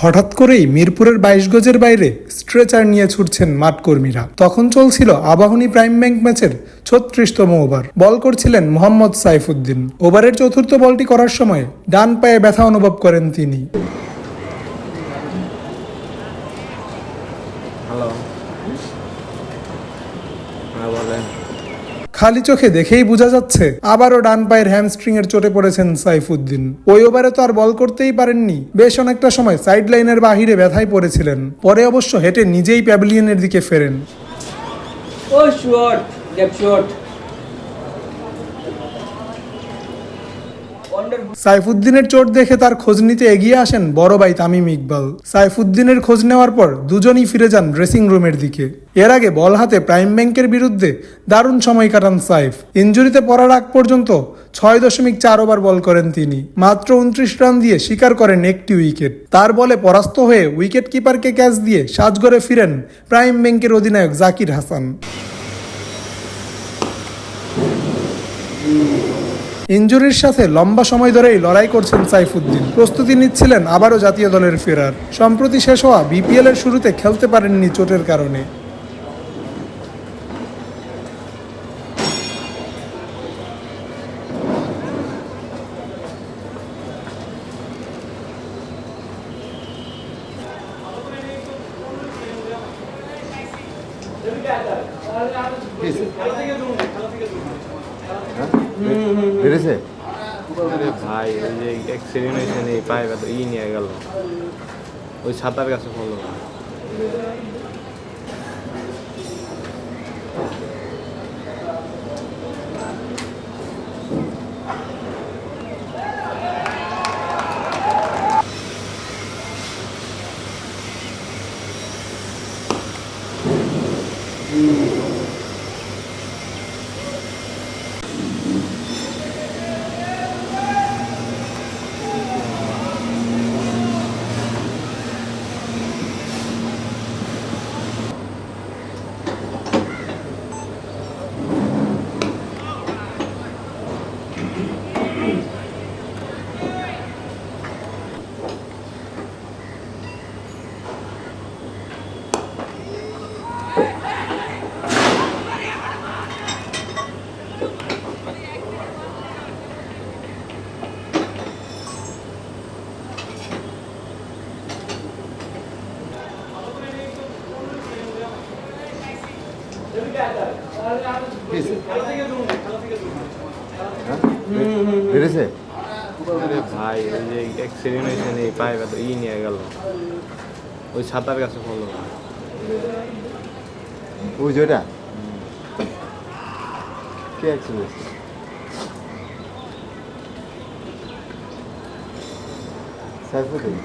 হঠাৎ করেই মিরপুরের বাইশ গজের বাইরে স্ট্রেচার নিয়ে ছুটছেন মাঠকর্মীরা তখন চলছিল আবাহনী প্রাইম ব্যাংক ম্যাচের ছত্রিশতম ওভার। বল করছিলেন মোহাম্মদ সাইফুদ্দিন। ওভারের চতুর্থ বলটি করার সময় ডান পায়ে ব্যথা অনুভব করেন তিনি। হ্যালো। হ্যাঁ বলেন। খালি চোখে দেখেই বোঝা যাচ্ছে আবারও ডান পায়ের হ্যামস্ট্রিং এর চোটে পড়েছেন সাইফুদ্দিন। ওই ওভারে তো আর বল করতেই পারেননি। বেশ অনেকটা সময় সাইড লাইনের বাহিরে ব্যথায় পড়েছিলেন। পরে অবশ্য হেঁটে নিজেই প্যাভিলিয়নের দিকে ফেরেন। Oh, short. Depth সাইফুদ্দিনের চোট দেখে তার খোঁজ নিতে এগিয়ে আসেন বড় ভাই তামিম ইকবাল। সাইফুদ্দিনের খোঁজ নেওয়ার পর দুজনই ফিরে যান ড্রেসিং রুমের দিকে। এর আগে বল হাতে প্রাইম ব্যাংকের বিরুদ্ধে দারুণ সময় কাটান সাইফ। ইঞ্জুরিতে পড়ার আগ পর্যন্ত ছয় দশমিক চার ওভার বল করেন তিনি। মাত্র উনত্রিশ রান দিয়ে স্বীকার করেন একটি উইকেট। তার বলে পরাস্ত হয়ে উইকেট কিপারকে ক্যাচ দিয়ে সাজগড়ে ফিরেন প্রাইম ব্যাংকের অধিনায়ক জাকির হাসান। ইঞ্জুরির সাথে লম্বা সময় ধরেই লড়াই করছেন সাইফুদ্দিন। প্রস্তুতি নিচ্ছিলেন আবারও জাতীয় দলের ফেরার। সম্প্রতি শেষ হওয়া বিপিএল এর শুরুতে খেলতে পারেননি চোটের কারণে। বেড়েছে ভাই ওই যে অ্যাক্সিডেন্ট হয়েছে নেই পায়ে ই নিয়ে গেল। ওই সাঁতার কাছে ফলো বেড়েছে ভাই ওই যে অ্যাক্সিডেন্ট হয়েছে এই পায়ে ব্যথা ই নিয়ে গেল। ওই ছাতার কাছে ফলো ওই যে ওটা কে অ্যাক্সিডেন্ট সাইফুদ্দিন